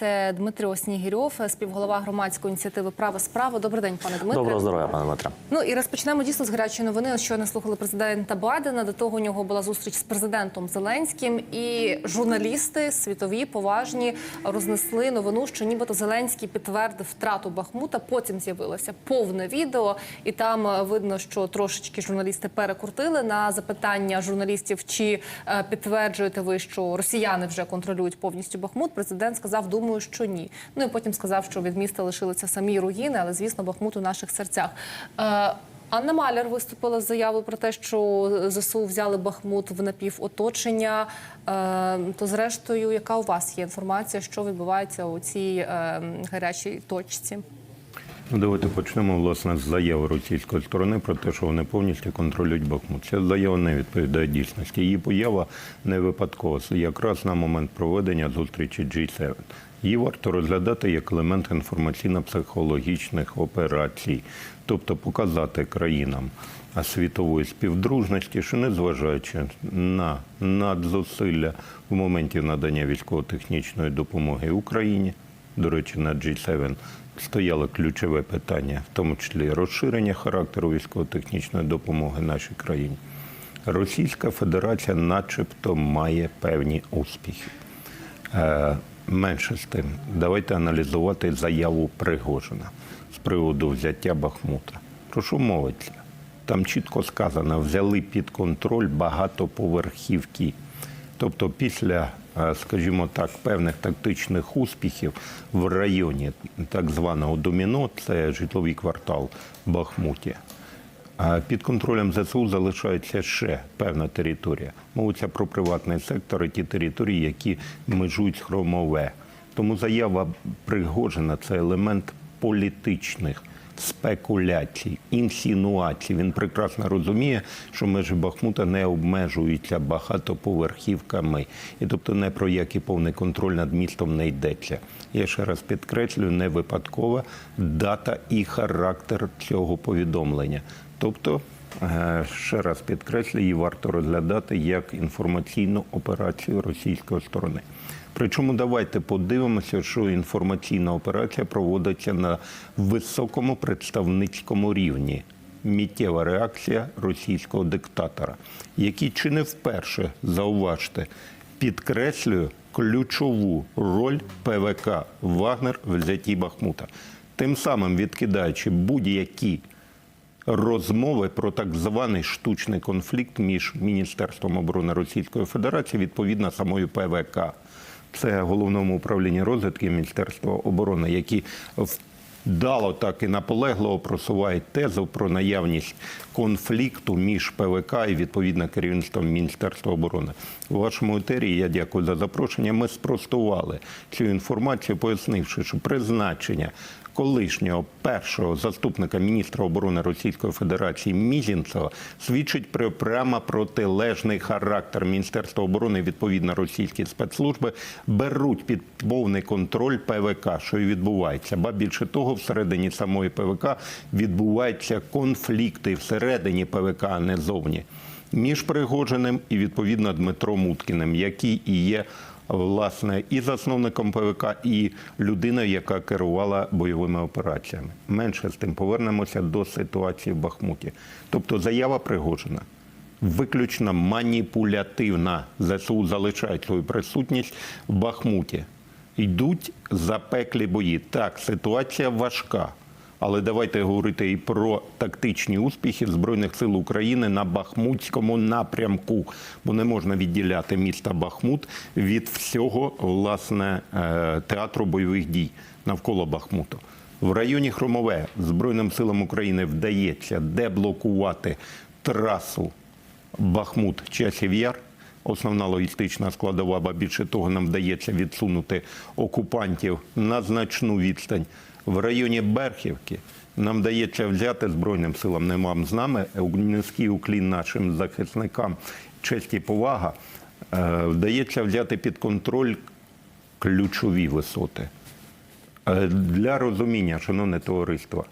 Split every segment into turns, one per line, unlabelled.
Це Дмитро Снігірьов, співголова громадської ініціативи Право справа. Добрий день, пане Дмитре.
Доброго здоров'я, пане Дмитре.
Ну і розпочнемо дійсно з гарячої новини. Щойно слухали президента Байдена. До того у нього була зустріч з президентом Зеленським, і журналісти світові поважні рознесли новину, що нібито Зеленський підтвердив втрату Бахмута. Потім з'явилося повне відео, і там е, видно, що трошечки журналісти перекрутили на запитання журналістів, чи е, підтверджуєте ви, що росіяни вже контролюють повністю Бахмут. Президент сказав, думаю, що ні. Ну і потім сказав, що від міста лишилися самі руїни, але звісно, Бахмут у наших серцях. Е, Анна Маляр виступила з заявою про те, що ЗСУ взяли Бахмут в напівоточення. Е, То, зрештою, яка у вас є інформація, що відбувається у цій е, гарячій точці?
Ну, давайте почнемо власне з заяви російської сторони про те, що вони повністю контролюють Бахмут. Ця заява не відповідає дійсності. Її поява не випадкова. Якраз на момент проведення зустрічі G7. Її варто розглядати як елемент інформаційно-психологічних операцій, тобто показати країнам світової співдружності, що незважаючи на надзусилля в моменті надання військово-технічної допомоги Україні, до речі, на G7 стояло ключове питання, в тому числі розширення характеру військово-технічної допомоги нашій країні. Російська Федерація, начебто, має певні успіхи. Менше з тим, давайте аналізувати заяву Пригожина з приводу взяття Бахмута. Про що мовиться? Там чітко сказано, взяли під контроль багатоповерхівки. Тобто, після, е, скажімо так, певних тактичних успіхів в районі так званого доміно, це житловий квартал Бахмуті. Під контролем ЗСУ залишається ще певна територія. Мовиться про приватний сектор і ті території, які межують хромове. Тому заява Пригожина це елемент політичних спекуляцій, інсінуацій. Він прекрасно розуміє, що межі Бахмута не обмежуються багатоповерхівками, і тобто не про який повний контроль над містом не йдеться. Я ще раз підкреслюю, не випадкова дата і характер цього повідомлення. Тобто, е, ще раз підкреслюю, її варто розглядати як інформаційну операцію російської сторони. Причому давайте подивимося, що інформаційна операція проводиться на високому представницькому рівні. Міттєва реакція російського диктатора, який чи не вперше зауважте, підкреслює ключову роль ПВК Вагнер в взятті Бахмута, тим самим відкидаючи будь-які розмови про так званий штучний конфлікт між Міністерством оборони Російської Федерації відповідно самою ПВК. Це головному управлінні розвідки Міністерства оборони, які вдало так і наполегливо просувають тезу про наявність конфлікту між ПВК і відповідно керівництвом Міністерства оборони. У вашому етері я дякую за запрошення. Ми спростували цю інформацію, пояснивши, що призначення колишнього першого заступника міністра оборони Російської Федерації Мізінцева свідчить про прямо протилежний характер Міністерства оборони. Відповідно, російські спецслужби беруть під повний контроль ПВК, що і відбувається. Ба більше того, всередині самої ПВК відбуваються конфлікти всередині ПВК, а не зовні. Між Пригожиним і відповідно Дмитром Уткіним, який і є власне і засновником ПВК, і людиною, яка керувала бойовими операціями. Менше з тим повернемося до ситуації в Бахмуті. Тобто заява Пригожина. Виключно маніпулятивна ЗСУ залишають свою присутність в Бахмуті. Йдуть запеклі бої. Так, ситуація важка. Але давайте говорити і про тактичні успіхи Збройних сил України на Бахмутському напрямку, бо не можна відділяти міста Бахмут від всього власне е, театру бойових дій навколо Бахмуту. В районі Хромове Збройним силам України вдається деблокувати трасу Бахмут часів Яр. Основна логістична складова, ба більше того, нам вдається відсунути окупантів на значну відстань. В районі Берхівки. Нам дається взяти Збройним силам не мам з нами, низький уклін нашим захисникам, честь і повага, е, вдається взяти під контроль ключові висоти. Е, Для розуміння, шановне товариство,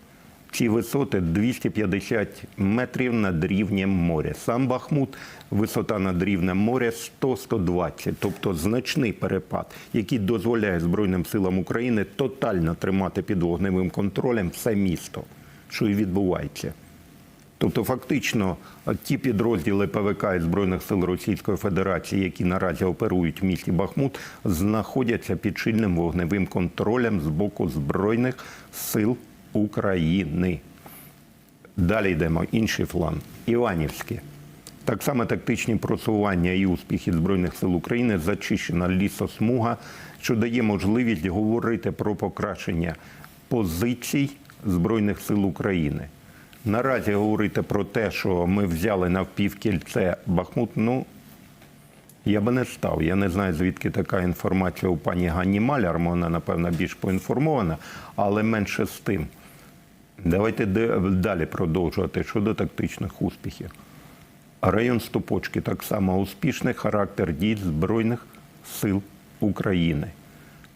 Ці висоти 250 метрів над рівнем моря. Сам Бахмут, висота над рівнем моря 100-120, тобто значний перепад, який дозволяє Збройним силам України тотально тримати під вогневим контролем все місто, що і відбувається. Тобто, фактично, ті підрозділи ПВК і Збройних сил Російської Федерації, які наразі оперують в місті Бахмут, знаходяться під чільним вогневим контролем з боку Збройних сил України. Далі йдемо. Інший фланг. Іванівське. Так само тактичні просування і успіхи Збройних сил України зачищена лісосмуга, що дає можливість говорити про покращення позицій Збройних сил України. Наразі говорити про те, що ми взяли навпівкільце Бахмут, ну я би не став. Я не знаю, звідки така інформація у пані Ганні Маляр, вона, напевно, більш поінформована, але менше з тим. Давайте далі продовжувати щодо тактичних успіхів. Район Стопочки так само успішний характер дій Збройних сил України.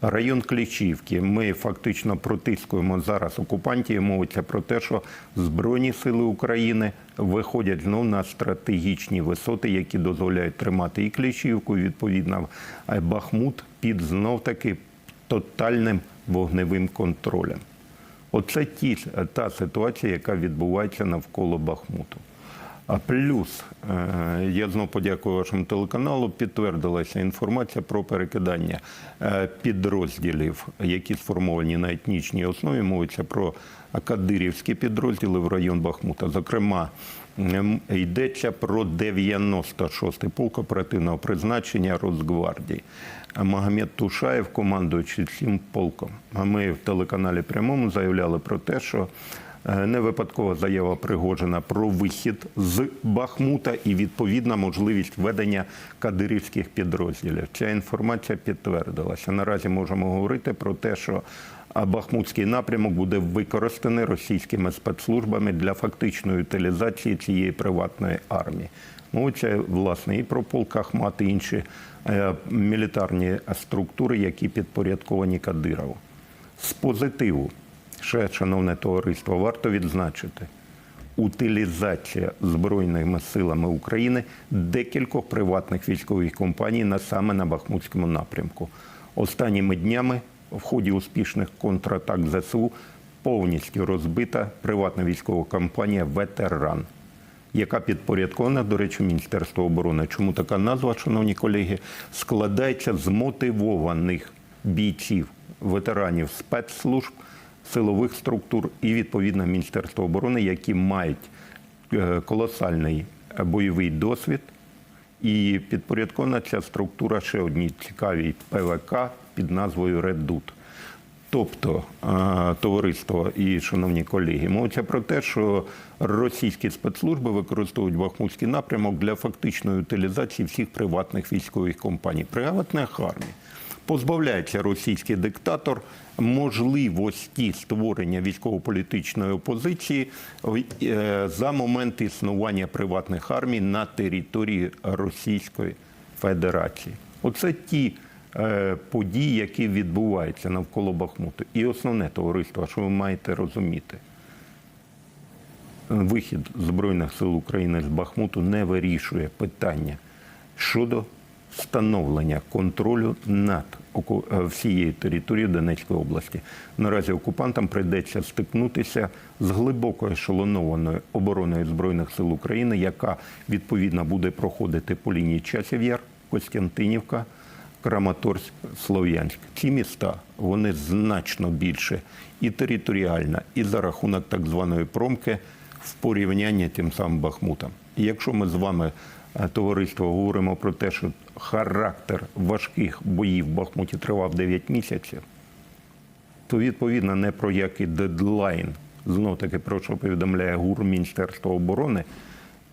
Район Клічівки. Ми фактично протискуємо зараз окупантів. Мовиться про те, що Збройні сили України виходять знов на стратегічні висоти, які дозволяють тримати і Клічівку, і відповідно Бахмут під знов таки тотальним вогневим контролем. Оце ті, та ситуація, яка відбувається навколо Бахмуту. А плюс е, я знову подякую вашому телеканалу. Підтвердилася інформація про перекидання е, підрозділів, які сформовані на етнічній основі. Мовиться про кадирівські підрозділи в район Бахмута. Зокрема, йдеться про 96-й полк оперативного призначення Росгвардії. Магомед Тушаєв, командуючий цим полком. А ми в телеканалі прямому заявляли про те, що е, не випадкова заява Пригожина про вихід з Бахмута і відповідна можливість ведення кадирівських підрозділів. Ця інформація підтвердилася. Наразі можемо говорити про те, що Бахмутський напрямок буде використаний російськими спецслужбами для фактичної утилізації цієї приватної армії. Мовиться власне і про полк Ахмат, і інші е, мілітарні структури, які підпорядковані Кадирову. З позитиву, ще, шановне товариство, варто відзначити утилізація Збройними силами України декількох приватних військових компаній на саме на Бахмутському напрямку. Останніми днями в ході успішних контратак ЗСУ повністю розбита приватна військова компанія Ветеран яка підпорядкована, до речі, Міністерство оборони. Чому така назва, шановні колеги, складається з мотивованих бійців, ветеранів спецслужб, силових структур і відповідно Міністерство оборони, які мають е, колосальний е, бойовий досвід. І підпорядкована ця структура ще одній цікавій ПВК під назвою Редут. Тобто, е, товариство і шановні колеги, мовиться про те, що російські спецслужби використовують Бахмутський напрямок для фактичної утилізації всіх приватних військових компаній. Приватних армій. Позбавляється російський диктатор можливості створення військово-політичної опозиції е, за момент існування приватних армій на території Російської Федерації. Оце ті е, події, які відбуваються навколо Бахмуту. І основне товариство, що ви маєте розуміти, вихід Збройних сил України з Бахмуту не вирішує питання щодо встановлення контролю над е, всією територією Донецької області. Наразі окупантам прийдеться стикнутися з глибоко ешелонованою обороною Збройних сил України, яка відповідно буде проходити по лінії Часів Яр, Костянтинівка, Краматорськ, Слов'янськ. Ці міста вони значно більше і територіально, і за рахунок так званої промки в порівнянні тим самим Бахмутом. І якщо ми з вами, е, товариство, говоримо про те, що характер важких боїв в Бахмуті тривав 9 місяців, то відповідно не про який дедлайн, знов таки про що повідомляє ГУР Міністерства оборони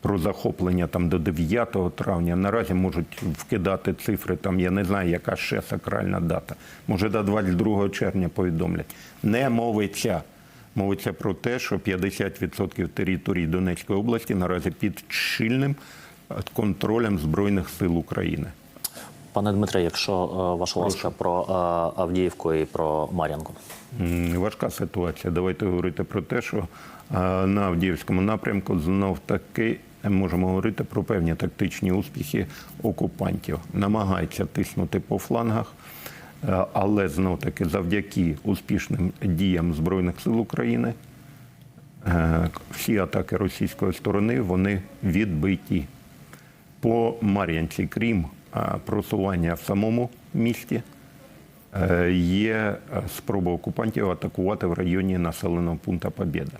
про захоплення там до 9 травня. Наразі можуть вкидати цифри. Там я не знаю, яка ще сакральна дата. Може до 22 червня повідомлять. Не мовиться. Мовиться про те, що 50% території Донецької області наразі під щільним е, контролем Збройних сил України.
Пане Дмитре, якщо е, ваша ласка про е, Авдіївку і про Мар'янку.
Важка ситуація. Давайте говорити про те, що на Авдіївському напрямку знов таки можемо говорити про певні тактичні успіхи окупантів. Намагаються тиснути по флангах, е, але знов таки завдяки успішним діям Збройних сил України е, всі атаки російської сторони вони відбиті. По Мар'янці, крім е, просування в самому місті, є спроба окупантів атакувати в районі населеного пункту Побєда.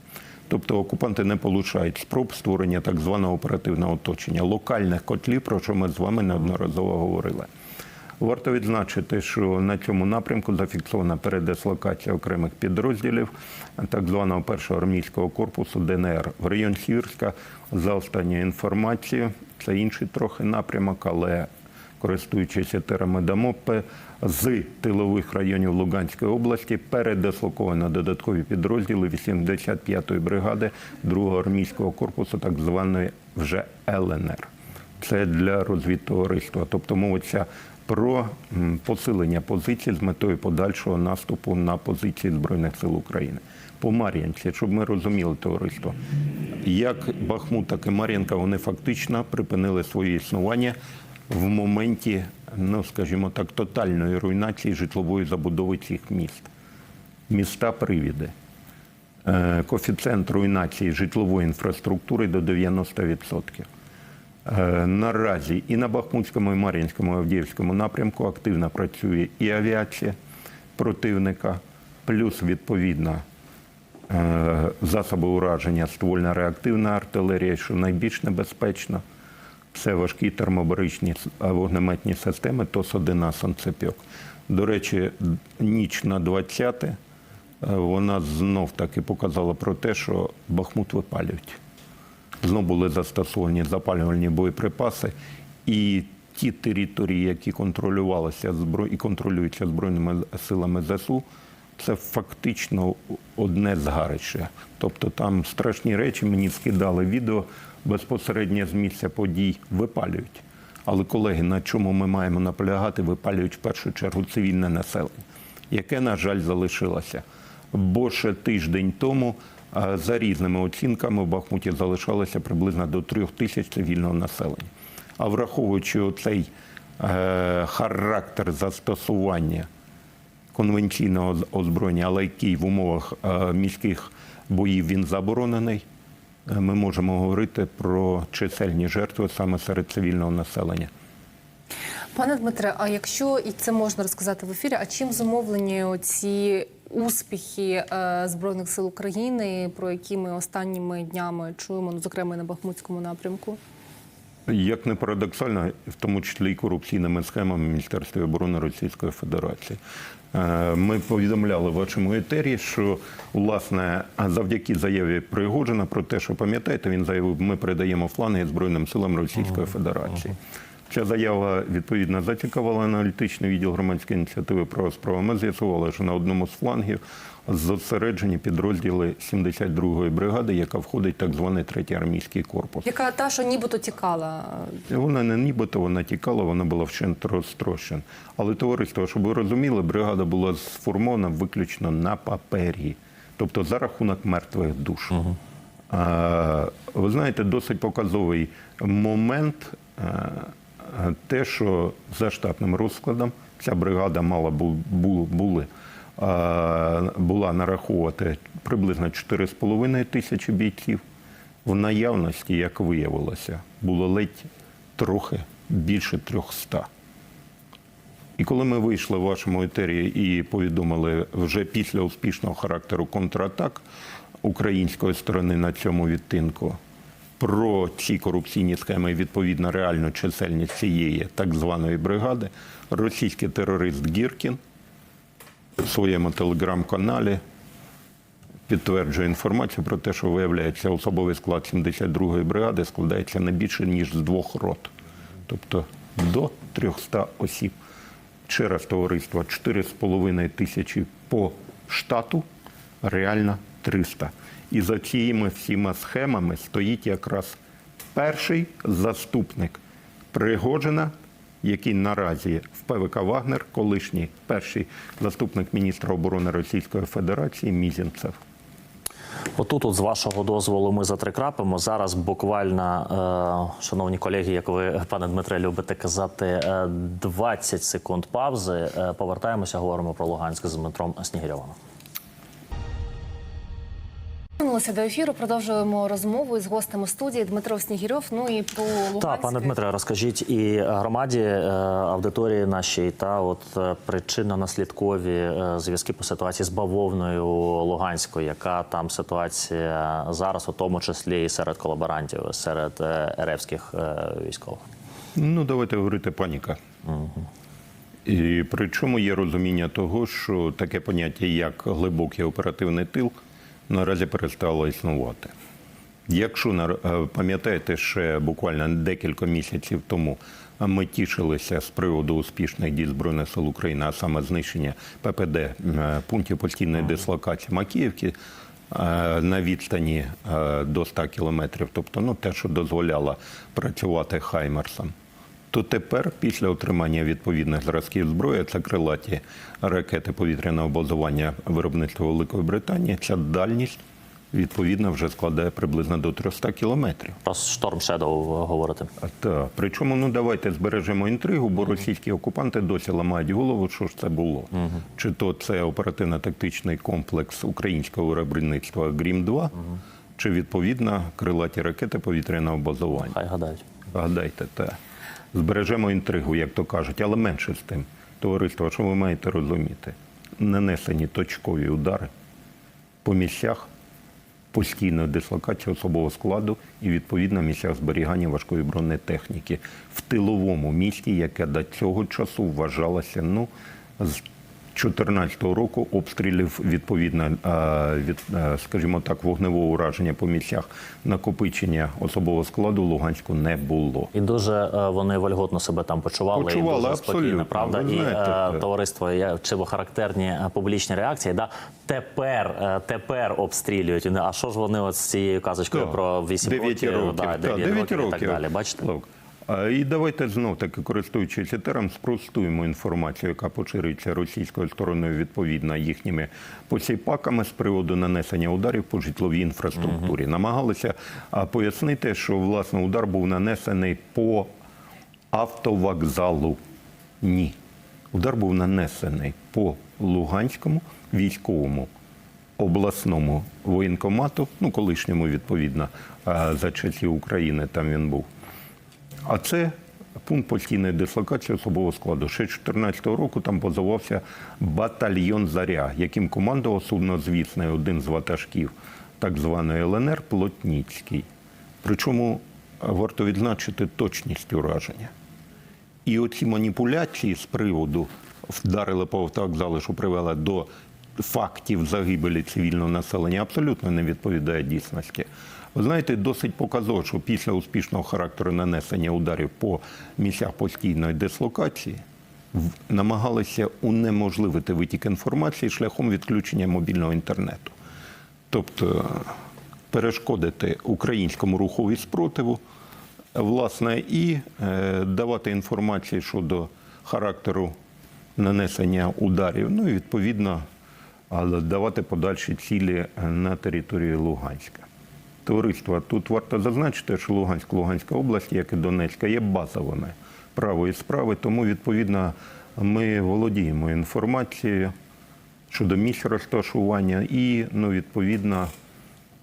Тобто окупанти не получають спроб створення так званого оперативного оточення, локальних котлів, про що ми з вами неодноразово говорили. Варто відзначити, що на цьому напрямку зафіксована передислокація окремих підрозділів так званого першого армійського корпусу ДНР в район Сірська. За останньою інформацією, це інший трохи напрямок, але користуючись етерами ДАМОП, з тилових районів Луганської області передислоковано додаткові підрозділи 85-ї бригади 2-го армійського корпусу, так званої вже ЛНР. Це для розвідтовариства. Тобто мовиться про посилення позицій з метою подальшого наступу на позиції Збройних сил України. По Мар'янці, щоб ми розуміли товариство, як Бахмут, так і Мар'янка, вони фактично припинили своє існування в моменті, ну скажімо так, тотальної руйнації житлової забудови цих міст. Міста привіди. Е, Коефіцієнт руйнації житлової інфраструктури до 90%. Е, Наразі і на Бахмутському, і Мар'їнському, і Авдіївському напрямку активно працює і авіація противника, плюс відповідно е, засоби ураження ствольна реактивна артилерія, що найбільш небезпечно. Це важкі термобаричні вогнеметні системи ТОС-1 «Сонцепьок». До речі, ніч на 20 е, вона знов таки показала про те, що Бахмут випалюють. Знов були застосовані запалювальні боєприпаси, і ті території, які контролювалися і контролюються Збройними силами ЗСУ, це фактично одне згарище. Тобто там страшні речі мені скидали відео безпосередньо з місця подій, випалюють. Але, колеги, на чому ми маємо наполягати, випалюють в першу чергу цивільне населення, яке, на жаль, залишилося. Бо ще тиждень тому, за різними оцінками, в Бахмуті залишалося приблизно до трьох тисяч цивільного населення. А враховуючи оцей е, характер застосування конвенційного озброєння, але який в умовах е, міських боїв він заборонений, е, ми можемо говорити про чисельні жертви саме серед цивільного населення.
Пане Дмитре, а якщо і це можна розказати в ефірі, а чим зумовлені ці успіхи е, збройних сил України, про які ми останніми днями чуємо, ну зокрема на Бахмутському напрямку?
Як не парадоксально, в тому числі і корупційними схемами Міністерства оборони Російської Федерації. Е, Ми повідомляли в вашому етері, що власне завдяки заяві Пригожина про те, що пам'ятаєте, він заявив, ми передаємо фланги Збройним силам Російської Федерації. Ця заява відповідно зацікавила аналітичний відділ громадської ініціативи «Право справа». Ми з'ясували, що на одному з флангів зосереджені підрозділи 72-ї бригади, яка входить в так званий третій армійський корпус.
Яка та, що нібито тікала?
Вона не нібито вона тікала, вона була вщент розтрощена. Але товариство, щоб ви розуміли, бригада була сформована виключно на папері, тобто за рахунок мертвих душ. А, ви знаєте, досить показовий момент те, що за штатним розкладом ця бригада мала бу, бу- були, була нараховувати приблизно 4,5 тисячі бійців. В наявності, як виявилося, було ледь трохи більше 300. І коли ми вийшли в вашому етері і повідомили вже після успішного характеру контратак української сторони на цьому відтинку про ці корупційні схеми і відповідно реальну чисельність цієї так званої бригади, російський терорист Гіркін в своєму телеграм-каналі підтверджує інформацію про те, що виявляється особовий склад 72-ї бригади складається не більше ніж з двох рот, тобто до 300 осіб. Ще раз товариство 4,5 тисячі по штату, реально 300. І за цими всіма схемами стоїть якраз перший заступник Пригожина який наразі в ПВК Вагнер, колишній перший заступник міністра оборони Російської Федерації Мізінцев.
Отут, от, з вашого дозволу, ми затрикрапимо. Зараз буквально, е, шановні колеги, як ви, пане Дмитре, любите казати, е, 20 секунд паузи. Е, повертаємося, говоримо про Луганськ з Дмитром Снігирьовим.
Повернулися до ефіру. Продовжуємо розмову із гостями студії Дмитро Снігірьов. Ну і про Луганськ.
Так, пане Дмитре, розкажіть і громаді, е, аудиторії нашій, та от е, причинно-наслідкові е, зв'язки по ситуації з бавовною Луганською, яка там ситуація зараз, у тому числі і серед колаборантів, серед еревських військових.
Ну, давайте говорити паніка. І причому є розуміння того, що таке поняття, як глибокий оперативний тил, наразі перестало існувати. Якщо е, пам'ятаєте, ще буквально декілька місяців тому ми тішилися з приводу успішних дій Збройних сил України, а саме знищення ППД е, пунктів постійної дислокації Макіївки е, на відстані е, до 100 кілометрів, тобто ну, те, що дозволяло працювати Хаймерсом то тепер, після отримання відповідних зразків зброї, це крилаті ракети повітряного базування виробництва Великої Британії, ця дальність відповідно вже складає приблизно до 300 кілометрів.
Про Storm Shadow говорите.
А Та причому ну давайте збережемо інтригу, бо російські окупанти досі ламають голову, що ж це було. Чи то це оперативно-тактичний комплекс українського виробництва Грім 2 чи відповідно крилаті ракети повітряного базування.
Хай гадають.
Гадайте, та збережемо інтригу, як то кажуть, але менше з тим. Товариство, що ви маєте розуміти? Нанесені точкові удари по місцях постійної дислокації особового складу і відповідно місцях зберігання важкої бронетехніки в тиловому місті, яке до цього часу вважалося ну з 2014 року обстрілів відповідно е, від, е, скажімо так, вогневого ураження по місцях накопичення особового складу Луганську не було.
І дуже е, вони вольготно себе там почували,
Почували,
і дуже спокійно, правда.
Ви
І
знаєте,
товариство я чи характерні публічні реакції. Да тепер, тепер обстрілюють. А що ж вони от з цією казочкою
Так.
про 8
Дев'ять
років, да,
так,
9
дев'ять
років, і так далі. Бачите?
Славко. І давайте знов таки, користуючись етером, спростуємо інформацію, яка поширюється російською стороною відповідно їхніми посіпаками з приводу нанесення ударів по житловій інфраструктурі. Намагалися пояснити, що власне удар був нанесений по автовокзалу. Ні. Удар був нанесений по Луганському військовому обласному воєнкомату, ну колишньому відповідно за часів України там він був. А це пункт постійної дислокації особового складу. Ще 2014 року там базувався батальйон Заря, яким командував суднозвісний один з ватажків так званої ЛНР Плотніцький. Причому варто відзначити точність ураження. І оці маніпуляції з приводу вдарили по автовокзалу, що привели до фактів загибелі цивільного населення, абсолютно не відповідає дійсності. Ви знаєте, досить показово, що після успішного характеру нанесення ударів по місцях постійної дислокації намагалися унеможливити витік інформації шляхом відключення мобільного інтернету. Тобто перешкодити українському рухові спротиву, власне, і е, давати інформацію щодо характеру нанесення ударів, ну і відповідно давати подальші цілі е, на території Луганська. Товариство, тут варто зазначити, що Луганськ, Луганська область, як і Донецька, є базовими правої справи, тому відповідно ми володіємо інформацією щодо місць розташування і, ну, відповідно,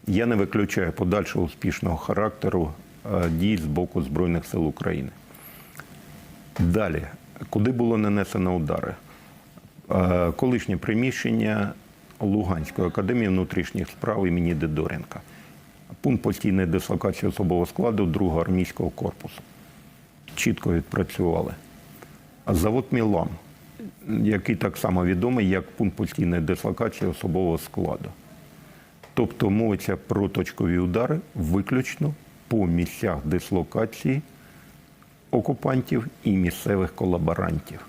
я не виключаю подальшого успішного характеру е, дій з боку Збройних сил України. Далі, куди було нанесено удари? Е, Колишнє приміщення Луганської академії внутрішніх справ імені Дедоренка. Пункт постійної дислокації особового складу другого армійського корпусу. Чітко відпрацювали. А завод Мілан, який так само відомий як пункт постійної дислокації особового складу. Тобто мовиться про точкові удари виключно по місцях дислокації окупантів і місцевих колаборантів.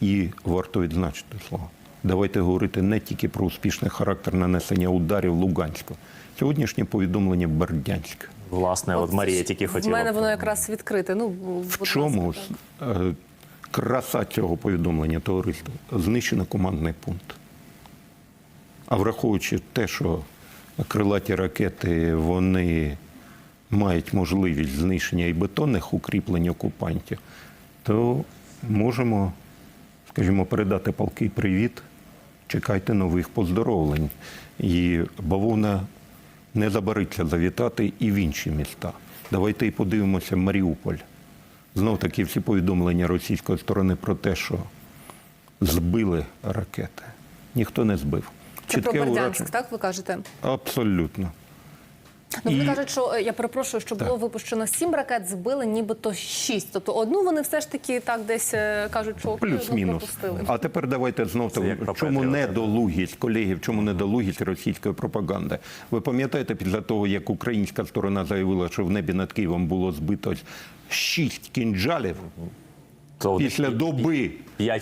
І варто відзначити слово. Давайте говорити не тільки про успішний характер нанесення ударів Луганську. Сьогоднішнє повідомлення Бердянська.
Власне, от Марія тільки
В
хотіла.
мене воно якраз відкрите. Ну
В чому
ласка,
е, краса цього повідомлення товариства знищено командний пункт. А враховуючи те, що крилаті ракети вони мають можливість знищення і бетонних укріплень окупантів, то можемо, скажімо, передати палкий привіт. Чекайте нових поздоровлень. І бавовна не забариться завітати і в інші міста. Давайте і подивимося Маріуполь. Знов таки всі повідомлення російської сторони про те, що збили ракети. Ніхто не збив.
Це про. Бердянськ, так ви кажете?
Абсолютно.
Ну, вони
І-
кажуть, що е, я перепрошую, що було випущено сім ракет, збили нібито шість. Тобто одну вони все ж таки так десь е, кажуть, що окей,
Плюс-мінус.
пропустили.
А тепер давайте знов
Це
чому недолугість, колеги, в чому недолугість російської пропаганди. Ви пам'ятаєте, після того, як українська сторона заявила, що в небі над Києвом було збито шість кінжалів,
То
після доби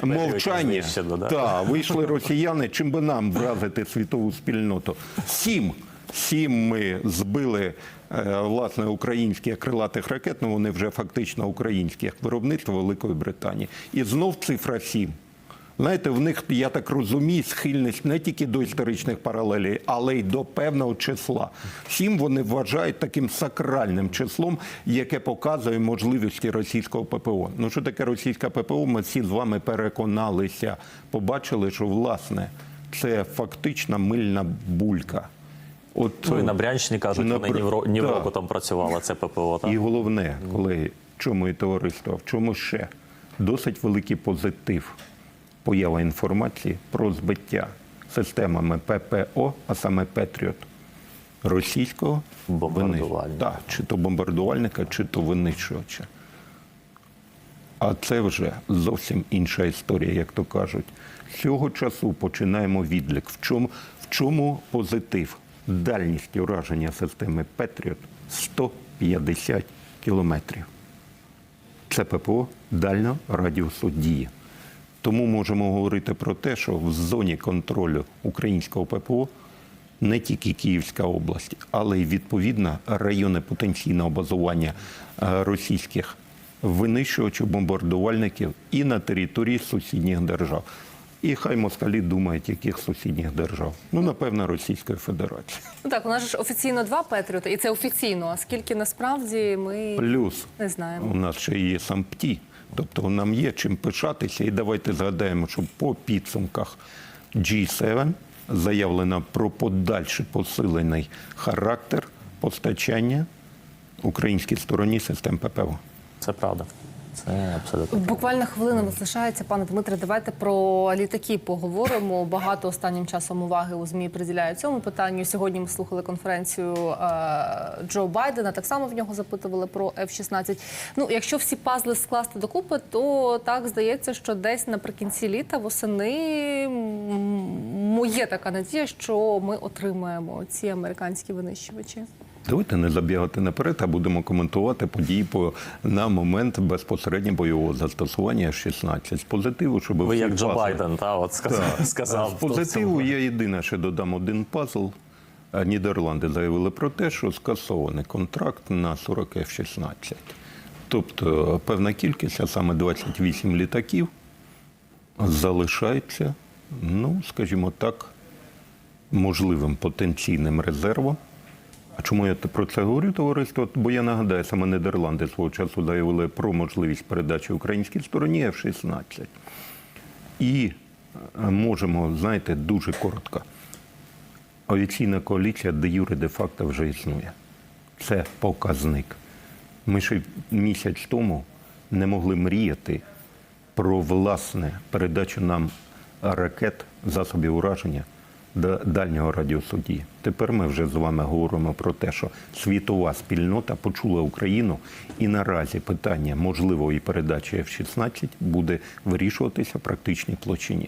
мовчання
да?
та, вийшли росіяни, чим би нам вразити світову спільноту. Сім. Сім ми збили е, власне українських крилатих ракет, ну вони вже фактично українських виробництва Великої Британії. І знов цифра сім. Знаєте, в них, я так розумію, схильність не тільки до історичних паралелей, але й до певного числа. Сім вони вважають таким сакральним числом, яке показує можливості російського ППО. Ну що таке російська ППО? Ми всі з вами переконалися, побачили, що власне це фактична мильна булька. От
Ну, і на Брянщині кажуть,
на
вони
Бр-
ні в, ро- ні в
Да.
року там працювала це ППО. Так?
і головне, колеги, в чому і товариство, в чому ще досить великий позитив. Поява інформації про збиття системами ППО, а саме Петріот, російського
Бомбардувальника.
Так, чи то бомбардувальника, чи то винищувача. А це вже зовсім інша історія, як то кажуть. З цього часу починаємо відлік. В чому, в чому позитив? Дальність ураження системи Петріот 150 кілометрів. Це ППО дальнього радіусу дії. Тому можемо говорити про те, що в зоні контролю українського ППО не тільки Київська область, але й відповідно райони потенційного базування е, російських винищувачів, бомбардувальників і на території сусідніх держав. І хай москалі думають, яких сусідніх держав. Ну, напевно, Російської Федерації.
Ну так, у нас ж офіційно два Петріоти, і це офіційно. А скільки насправді ми
Плюс
не знаємо.
у нас ще є сам ПТІ. Тобто нам є чим пишатися. І давайте згадаємо, що по підсумках G7 заявлено про подальший посилений характер постачання українській стороні систем ППО.
Це правда. Це абсолютно.
Буквально хвилина залишається, пане Дмитре. Давайте про літаки поговоримо. Багато останнім часом уваги у змі приділяють цьому питанню. Сьогодні ми слухали конференцію е, Джо Байдена. Так само в нього запитували про F-16. Ну, якщо всі пазли скласти докупи, то так здається, що десь наприкінці літа восени м, є така надія, що ми отримаємо ці американські винищувачі.
Давайте не забігати наперед, а будемо коментувати події по на момент безпосередньо бойового застосування F-16. З позитиву, щоб
Ви як Джо Байден, та, от сказав, сказав.
З позитиву я єдине, що додам один пазл. Нідерланди заявили про те, що скасований контракт на 40 F-16. Тобто певна кількість, а саме 28 літаків, залишається, ну, скажімо так, можливим потенційним резервом. А чому я про це говорю, товариство? Бо я нагадаю, саме Нідерланди свого часу заявили про можливість передачі українській стороні F-16. І е, можемо, знаєте, дуже коротко. Авіаційна коаліція де юре де факто вже існує. Це показник. Ми ще місяць тому не могли мріяти про власне передачу нам ракет, засобів ураження дальнього радіусу дії. Тепер ми вже з вами говоримо про те, що світова спільнота почула Україну, і наразі питання можливої передачі F-16 буде вирішуватися в практичній площині.